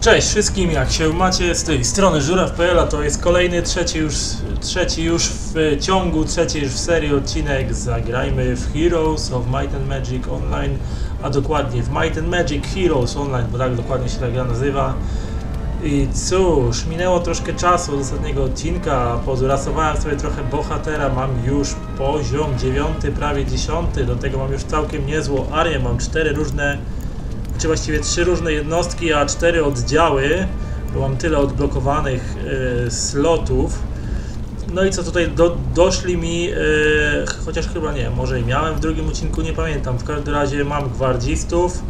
Cześć wszystkim, jak się macie z tej strony Żuraw.pl, to jest kolejny, trzeci już, trzeci już w ciągu, trzeci już w serii odcinek Zagrajmy w Heroes of Might and Magic Online, a dokładnie w Might and Magic Heroes Online, bo tak dokładnie się ta gra nazywa. I cóż, minęło troszkę czasu od ostatniego odcinka, pozurasowałem sobie trochę bohatera, mam już poziom 9, prawie 10, do tego mam już całkiem niezłą arię, mam cztery różne czy właściwie trzy różne jednostki, a cztery oddziały, bo mam tyle odblokowanych y, slotów. No i co tutaj do, doszli mi, y, chociaż chyba nie, może i miałem w drugim odcinku, nie pamiętam. W każdym razie mam gwardzistów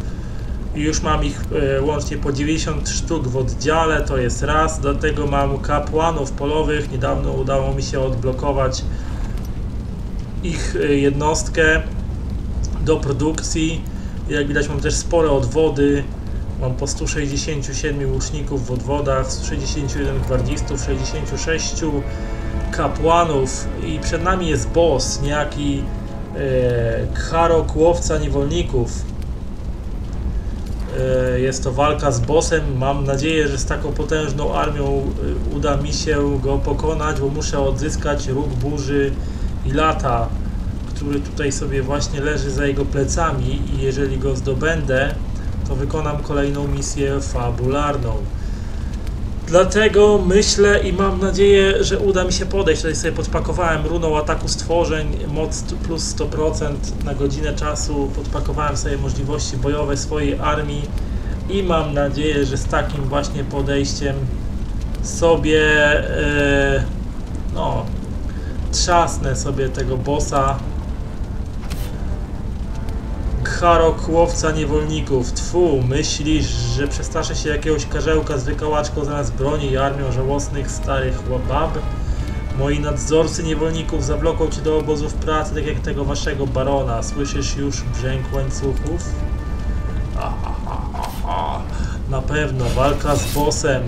i już mam ich y, łącznie po 90 sztuk w oddziale, to jest raz. Do tego mam kapłanów polowych, niedawno udało mi się odblokować ich jednostkę do produkcji. Jak widać mam też spore odwody. Mam po 167 łuczników w odwodach, 161 gwardzistów, 66 kapłanów i przed nami jest boss, niejaki e, Kharok, łowca niewolników. E, jest to walka z bossem. Mam nadzieję, że z taką potężną armią e, uda mi się go pokonać, bo muszę odzyskać róg burzy i lata który tutaj sobie właśnie leży za jego plecami i jeżeli go zdobędę, to wykonam kolejną misję fabularną. Dlatego myślę i mam nadzieję, że uda mi się podejść. Tutaj sobie podpakowałem runą ataku stworzeń, moc plus 100% na godzinę czasu. Podpakowałem sobie możliwości bojowe swojej armii i mam nadzieję, że z takim właśnie podejściem sobie yy, no, trzasnę sobie tego bossa Harok, łowca niewolników. Tfu, myślisz, że przestraszę się jakiegoś karzełka z wykałaczką zamiast broni i armią żałosnych starych łabab? Moi nadzorcy niewolników zawloką cię do obozów pracy, tak jak tego waszego barona. Słyszysz już brzęk łańcuchów? Na pewno, walka z bossem.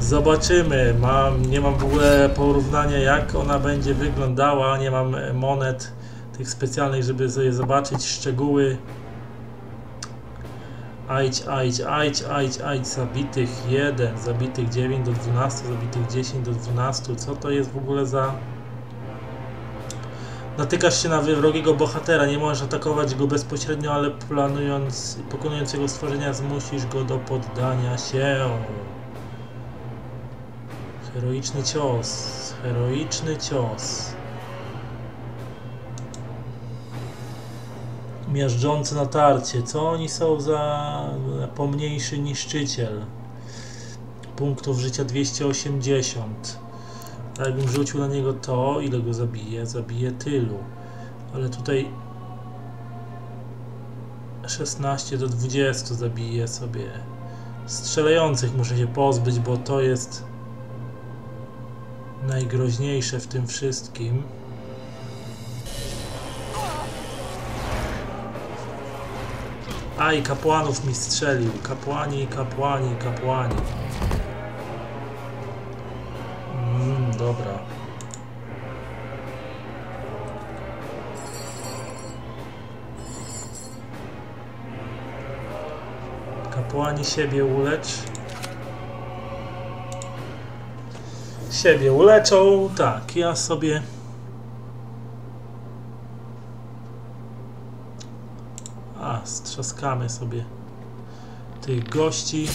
Zobaczymy. Mam, nie mam w ogóle porównania, jak ona będzie wyglądała. Nie mam monet tych specjalnych, żeby sobie zobaczyć szczegóły. Ajdź, ajdź, ajdź, ajdź, ajdź, zabitych 1, zabitych 9 do 12, zabitych 10 do 12. Co to jest w ogóle za... Natykasz się na wrogiego bohatera, nie możesz atakować go bezpośrednio, ale planując, pokonując jego stworzenia zmusisz go do poddania się. Heroiczny cios, heroiczny cios. Miażdżący natarcie. Co oni są za pomniejszy niszczyciel? Punktów życia 280. A jakbym rzucił na niego to, ile go zabije? Zabije tylu. Ale tutaj 16 do 20 zabije sobie. Strzelających muszę się pozbyć, bo to jest najgroźniejsze w tym wszystkim. Aj, kapłanów mi strzelił. Kapłani, kapłani, kapłani. Mmm, dobra. Kapłani siebie ulecz. Siebie uleczą. Tak, ja sobie... strzaskamy sobie tych gości.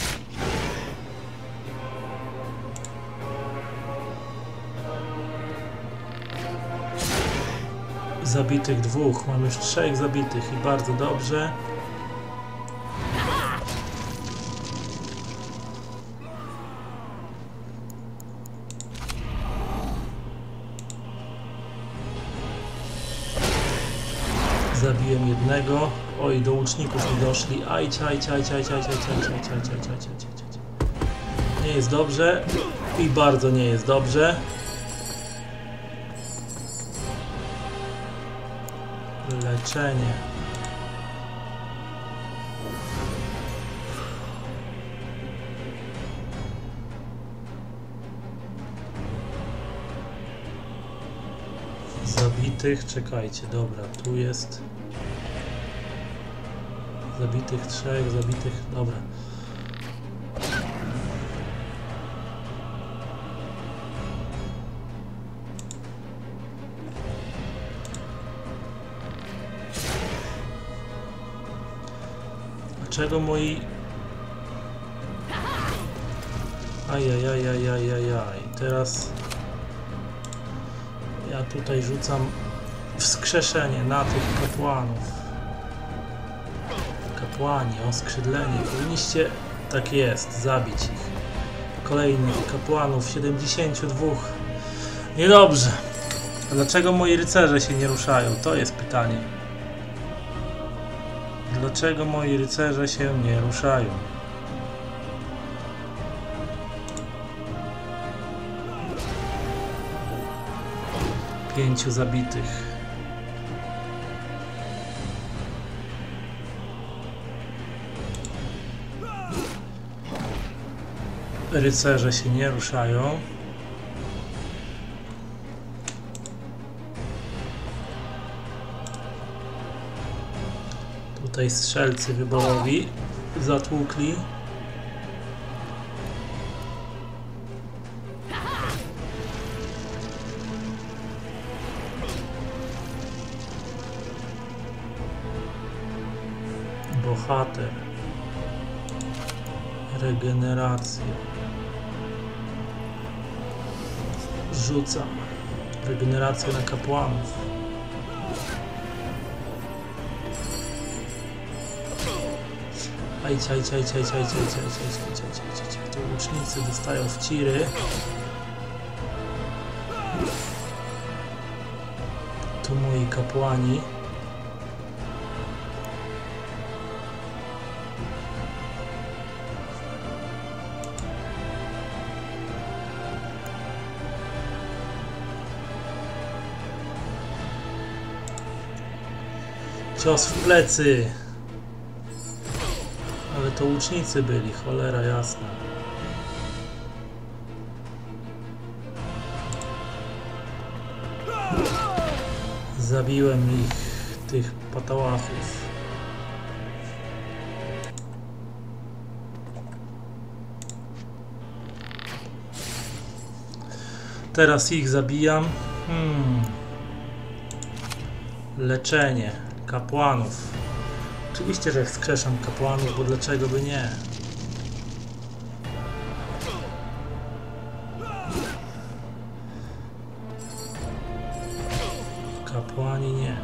Zabitych dwóch. Mam już trzech zabitych i bardzo dobrze. Oj, do łuczników mi doszli. Aj, czaj, czaj, czaj, czaj, czaj, czaj, czaj, czaj, czaj, czaj, czaj, czaj. Nie jest dobrze. I bardzo nie jest dobrze. Leczenie. Zabitych, czekajcie, dobra, tu jest Zabitych trzech, zabitych... Dobra. Dlaczego moi... Ajajajajajajaj. Teraz... Ja tutaj rzucam wskrzeszenie na tych kapłanów. Kapłani, oskrzydleni. Powinniście, tak jest, zabić ich. Kolejnych kapłanów, 72. Niedobrze. A dlaczego moi rycerze się nie ruszają? To jest pytanie. Dlaczego moi rycerze się nie ruszają? Pięciu zabitych. Rycerze się nie ruszają. Tutaj strzelcy wyborowi zatłukli. Bohater. Regeneracja. Rzucam. Regenerację na kapłanów. Aj, ciaj, ciaj, ciaj, ciaj, ciaj, ciaj, ciaj, ciaj, ciaj, ciaj, ciaj, ciaj. Tu łucznicy dostają w ciry. Tu moi kapłani. Cios w plecy. Ale to łucznicy byli, cholera jasna. Zabiłem ich, tych patałachów. Teraz ich zabijam. Hmm. Leczenie kapłanów. Oczywiście, że wskrzeszam kapłanów, bo dlaczego by nie? Kapłani nie.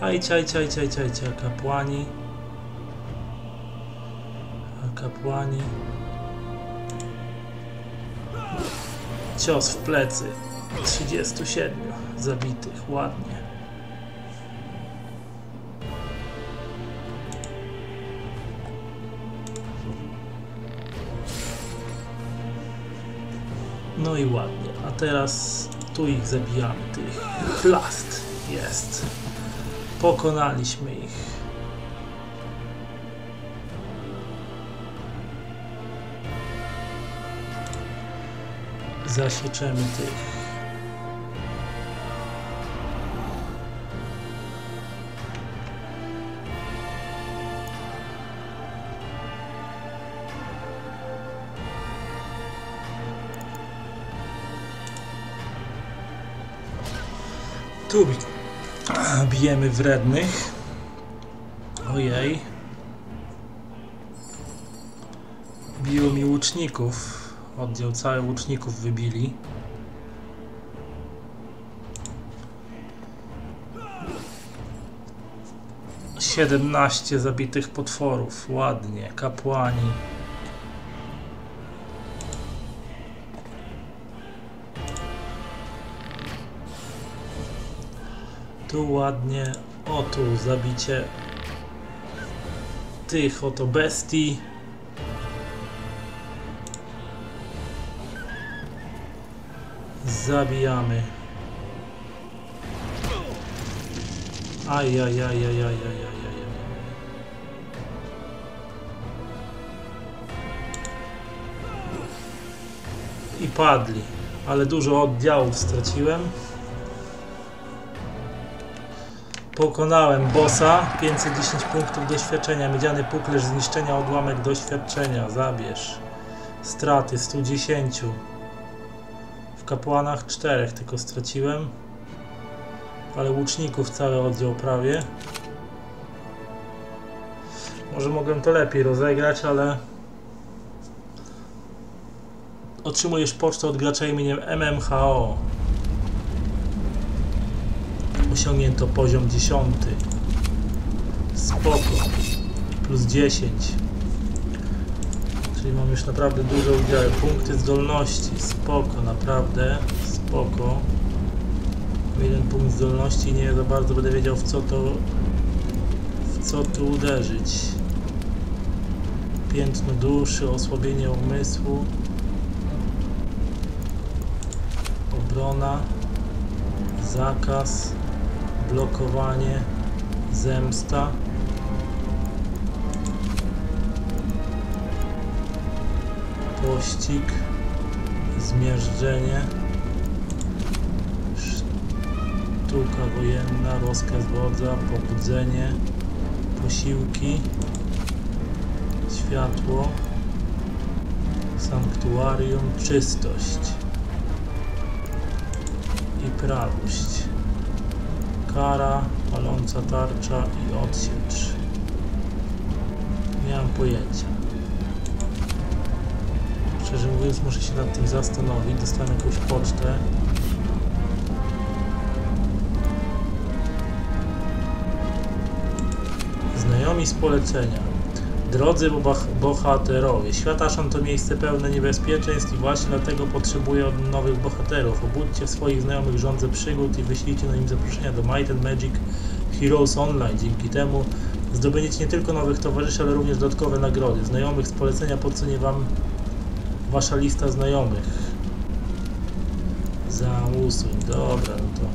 Aj, ciaj, ciaj, ciaj, ciaj, ciaj, kapłani. A kapłani. Cios w plecy. 37 zabitych, ładnie. No i ładnie. A teraz tu ich zabijamy, tych chlast jest. Pokonaliśmy ich. Zasieczemy tych. Tu bi- bijemy wrednych. Ojej. Biło mi łuczników. Oddział cały łuczników wybili. Siedemnaście zabitych potworów. Ładnie. Kapłani. Tu ładnie. O tu zabicie tych oto bestii. Zabijamy. Aj, aj, aj, aj, aj, aj, aj, aj. aj. I padli, ale dużo oddziałów straciłem. Pokonałem bossa, 510 punktów doświadczenia, miedziany puklerz zniszczenia, odłamek doświadczenia, zabierz. Straty 110. W kapłanach 4 tylko straciłem. Ale łuczników cały oddział prawie. Może mogłem to lepiej rozegrać, ale... Otrzymujesz pocztę od gracza imieniem MMHO. Osiągnięto poziom 10. Spoko. Plus 10. Czyli mam już naprawdę dużo udziału. Punkty zdolności. Spoko, naprawdę. Spoko. Jeden punkt zdolności nie za bardzo będę wiedział w co to w co tu uderzyć. Piętno duszy, osłabienie umysłu. Obrona. Zakaz. Blokowanie. Zemsta. Pościg. Zmiażdżenie. Sztuka wojenna, rozkaz wodza, pobudzenie, posiłki, światło, sanktuarium, czystość i prawość, kara, paląca tarcza i odsiecz. Nie mam pojęcia. Szczerze mówiąc, muszę się nad tym zastanowić. Dostałem jakąś pocztę. Znajomi z polecenia. Drodzy boh- bohaterowie, świat Aszan to miejsce pełne niebezpieczeństw i właśnie dlatego potrzebuję od nowych bohaterów. Obudźcie swoich znajomych żądze przygód i wyślijcie na nim zaproszenia do Might and Magic Heroes Online. Dzięki temu zdobędziecie nie tylko nowych towarzyszy, ale również dodatkowe nagrody. Znajomych z polecenia podsunie Wam Wasza lista znajomych. Zausuń, dobra, no to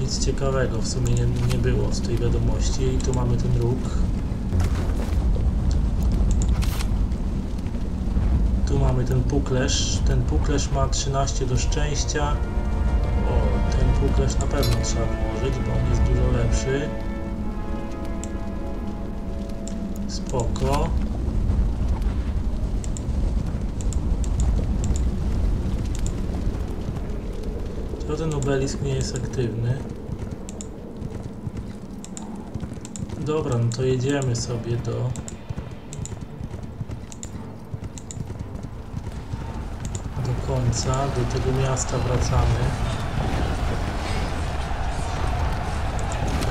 nic ciekawego w sumie nie, nie było z tej wiadomości i tu mamy ten róg. Tu mamy ten puklesz. Ten puklesz ma 13 do szczęścia. O, ten puklesz na pewno trzeba włożyć, bo on jest dużo lepszy. Spoko. To ten obelisk nie jest aktywny. Dobra, no to jedziemy sobie do... Do końca, do tego miasta wracamy.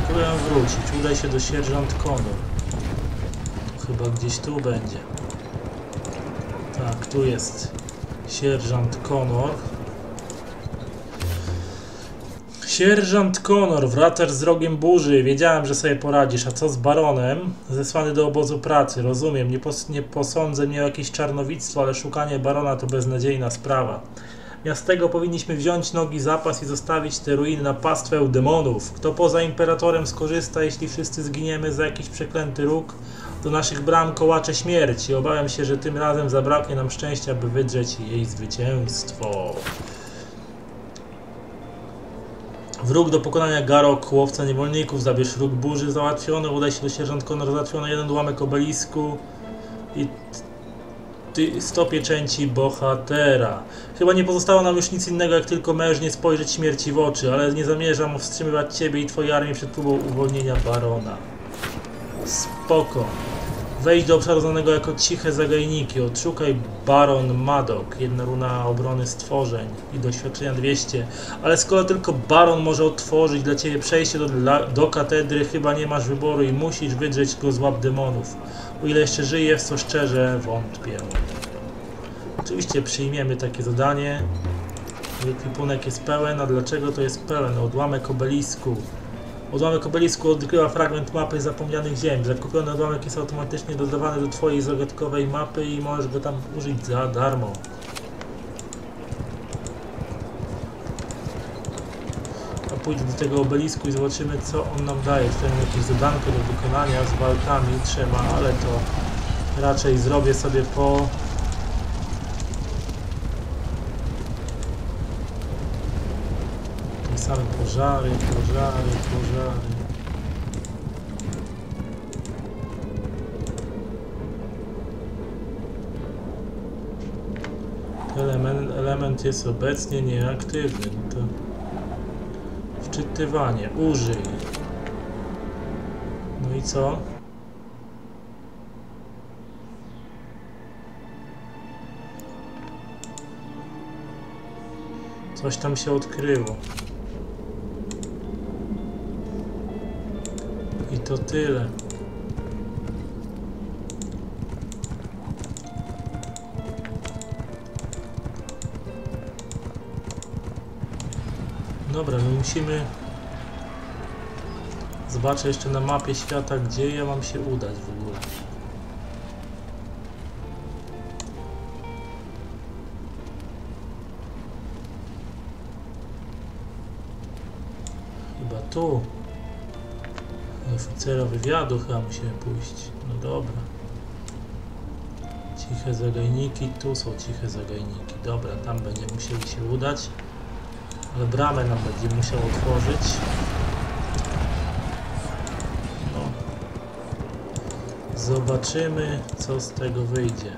Próbuję wrócić. Udaj się do sierżant Connor. To chyba gdzieś tu będzie. Tak, tu jest sierżant Connor. Sierżant Connor, wracacz z rogiem burzy. Wiedziałem, że sobie poradzisz. A co z baronem? Zesłany do obozu pracy. Rozumiem, nie, pos nie posądzę mnie o jakieś czarnowictwo, ale szukanie barona to beznadziejna sprawa. Miastego powinniśmy wziąć nogi zapas i zostawić te ruiny na pastwę demonów. Kto poza imperatorem skorzysta, jeśli wszyscy zginiemy za jakiś przeklęty róg? Do naszych bram kołacze śmierci. Obawiam się, że tym razem zabraknie nam szczęścia, by wydrzeć jej zwycięstwo. Wróg do pokonania Garok, łowca niewolników, zabierz róg burzy załatwiony, udaj się do sierżant Konor, załatwiono jeden ułamek obelisku i ty, 100 pieczęci bohatera. Chyba nie pozostało nam już nic innego, jak tylko mężnie spojrzeć śmierci w oczy, ale nie zamierzam wstrzymywać ciebie i twojej armii przed próbą uwolnienia barona. Spoko. Wejdź do obszaru znanego jako ciche zagajniki. Odszukaj Baron Madok. Jedna runa obrony stworzeń i doświadczenia 200. Ale skoro tylko Baron może otworzyć dla Ciebie przejście do, do katedry, chyba nie masz wyboru i musisz wydrzeć go z łap demonów. O ile jeszcze żyje, w co szczerze wątpię. Oczywiście przyjmiemy takie zadanie. Ekwipunek jest pełen, a dlaczego to jest pełen? Odłamek obelisku. Odłamek obelisku odkrywa fragment mapy zapomnianych ziem. Zakupiony odłamek jest automatycznie dodawany do Twojej zagadkowej mapy i możesz go tam użyć za darmo. A pójdę do tego obelisku i zobaczymy co on nam daje. Tutaj mam jakieś zadanko do wykonania z walkami trzeba, ale to raczej zrobię sobie po same pożary, pożary, pożary. Element, element jest obecnie nieaktywny. To wczytywanie. Użyj. No i co? Coś tam się odkryło. To tyle. Dobra, my musimy... Zobaczę jeszcze na mapie świata, gdzie ja mam się udać w ogóle. Chyba tu. Oficera wywiadu chyba musimy pójść. No dobra. Ciche zagajniki, tu są ciche zagajniki. Dobra, tam będziemy musieli się udać. Ale bramę nam będzie musiał otworzyć. No. Zobaczymy, co z tego wyjdzie.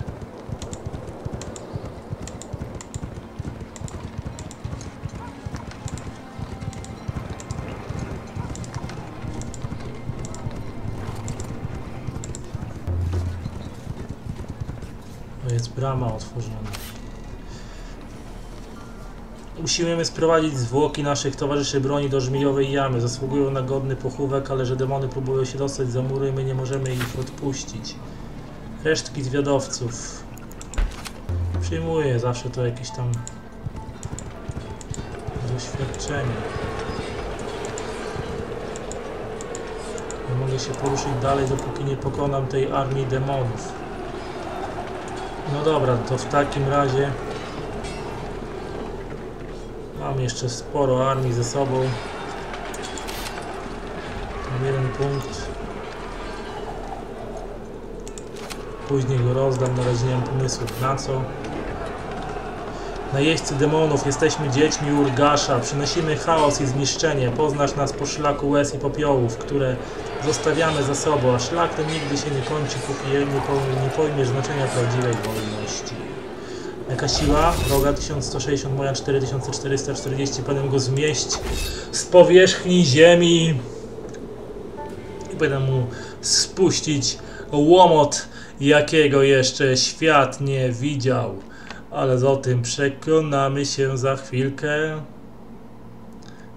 Jest brama otworzona. Usiłujemy sprowadzić zwłoki naszych towarzyszy broni do żmijowej jamy. Zasługują na godny pochówek, ale że demony próbują się dostać za mury, my nie możemy ich odpuścić. Resztki zwiadowców. Przyjmuję zawsze to jakieś tam doświadczenie. Nie mogę się poruszyć dalej, dopóki nie pokonam tej armii demonów. No dobra, to w takim razie mam jeszcze sporo armii ze sobą. Mam jeden punkt. Później go rozdam, na razie nie mam pomysłów na co. Najeźdźcy demonów, jesteśmy dziećmi Urgasza, przynosimy chaos i zniszczenie. Poznasz nas po szlaku łez i popiołów, które zostawiamy za sobą, a szlak ten nigdy się nie kończy, póki nie, po, nie znaczenia prawdziwej wolności. Jaka siła? Wroga 1160, moja 4440, powinienem go zmieść z powierzchni ziemi i będę mu spuścić łomot, jakiego jeszcze świat nie widział. Ale o tym przekonamy się za chwilkę.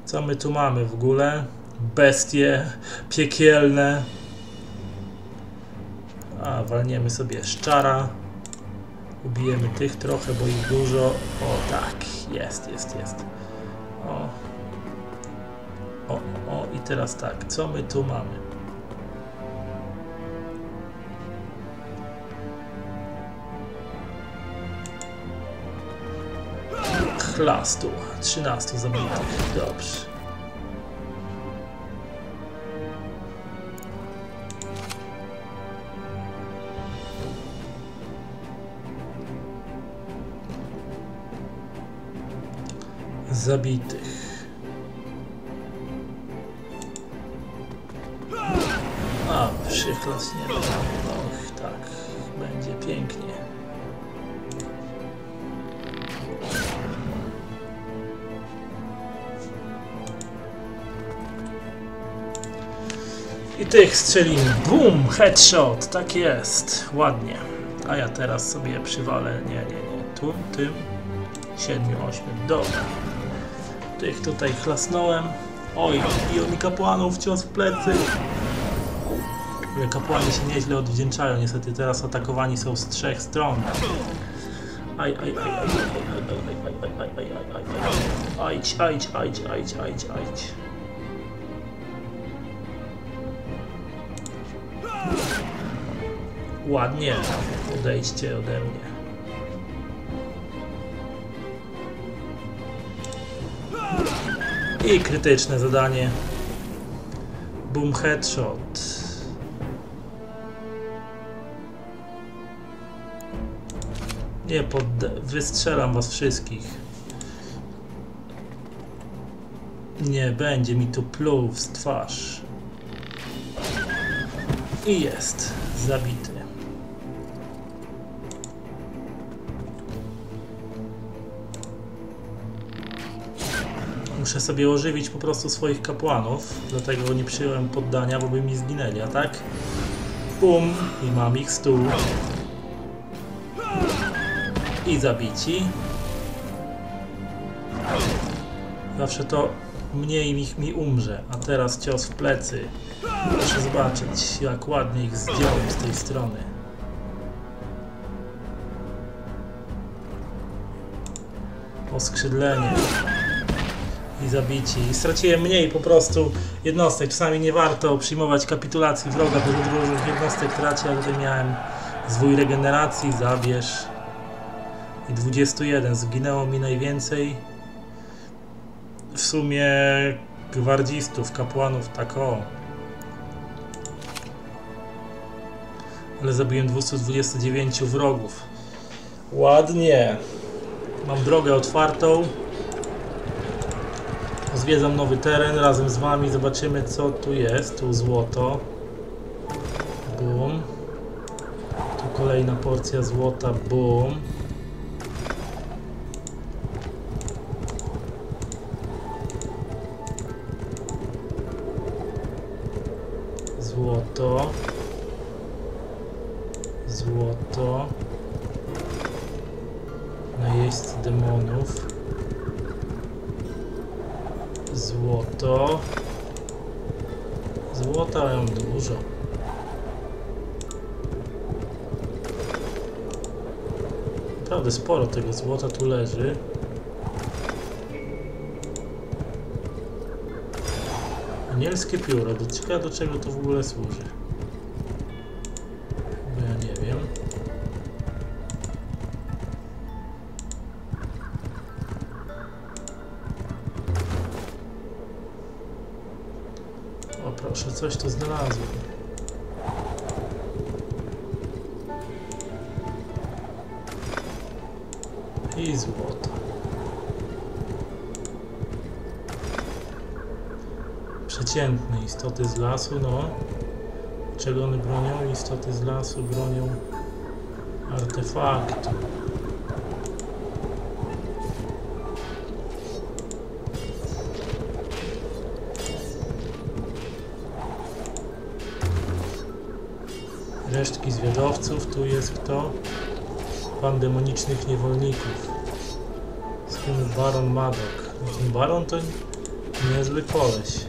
Co my tu mamy w ogóle? Bestie piekielne. A, walniemy sobie szczara. Ubijemy tych trochę, bo ich dużo. O tak, jest, jest, jest. O. O, o i teraz tak, co my tu mamy? Chlastu, 13 zabitych, dobrze. Zabitych. A, przyklasniemy. Och, tak, będzie pięknie. I tych strzelimy. Boom! Headshot! Tak jest. Ładnie. A ja teraz sobie przywalę. Nie, nie, nie. Tu, tym. 7, 8. Dobra. Tych tutaj chlasnąłem. Oj, biją mi kapłanów, cios w plecy. Kapłani się nieźle odwdzięczają. Niestety teraz atakowani są z trzech stron. Aj, aj, aj, aj, aj, aj, aj, aj, aj. Ładnie. Odejście ode mnie. I krytyczne zadanie. Boom headshot. Nie podda- wystrzelam was wszystkich. Nie będzie mi tu pluł w twarz. I jest zabity. Muszę sobie ożywić po prostu swoich kapłanów, dlatego nie przyjąłem poddania, bo by mi zginęli, a tak? Bum! I mam ich stu. I zabici. Zawsze to mniej ich mi umrze, a teraz cios w plecy. Proszę zobaczyć, jak ładnie ich zdjąłem z tej strony. Oskrzydlenie i zabici. I straciłem mniej po prostu jednostek. Czasami nie warto przyjmować kapitulacji wroga, bo dużo różnych jednostek traci, a tutaj miałem zwój regeneracji, zabierz. I 21. Zginęło mi najwięcej w sumie gwardzistów, kapłanów, tak o. Ale zabiłem 229 wrogów. Ładnie. Mam drogę otwartą. Zwiedzam nowy teren razem z wami. Zobaczymy co tu jest. Tu złoto. Bum. Tu kolejna porcja złota. Bum. Złoto. Złoto. Najeźdźcy demonów. Złoto. Złota mam dużo. Naprawdę sporo tego złota tu leży. Anielskie pióro. Do, ciekawe do czego to w ogóle służy. I złoto. Przeciętne istoty z lasu, no. Czego one bronią? Istoty z lasu bronią artefaktu. Resztki zwiadowców, tu jest kto? Pan demonicznych niewolników. Tym Baron Madok. Ten Baron to niezły koleś.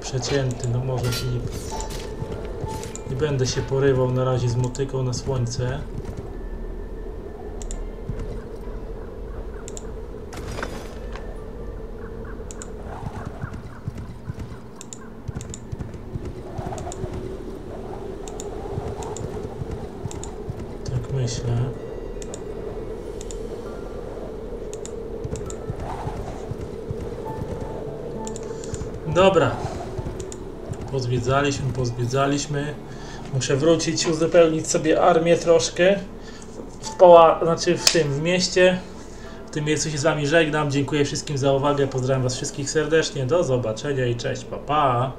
Przecięty, no może nie... Nie będę się porywał na razie z motyką na słońce. Pozwiedzaliśmy, pozwiedzaliśmy. Muszę wrócić, uzupełnić sobie armię troszkę. W poła, znaczy w tym, w mieście. W tym miejscu się z wami żegnam. Dziękuję wszystkim za uwagę. Pozdrawiam was wszystkich serdecznie. Do zobaczenia i cześć. Pa, pa.